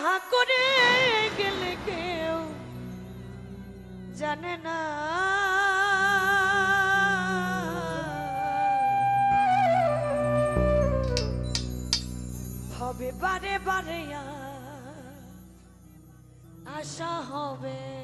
যাহা করে গেলে কেউ জানে না। হবে বারে বারে আশা হবে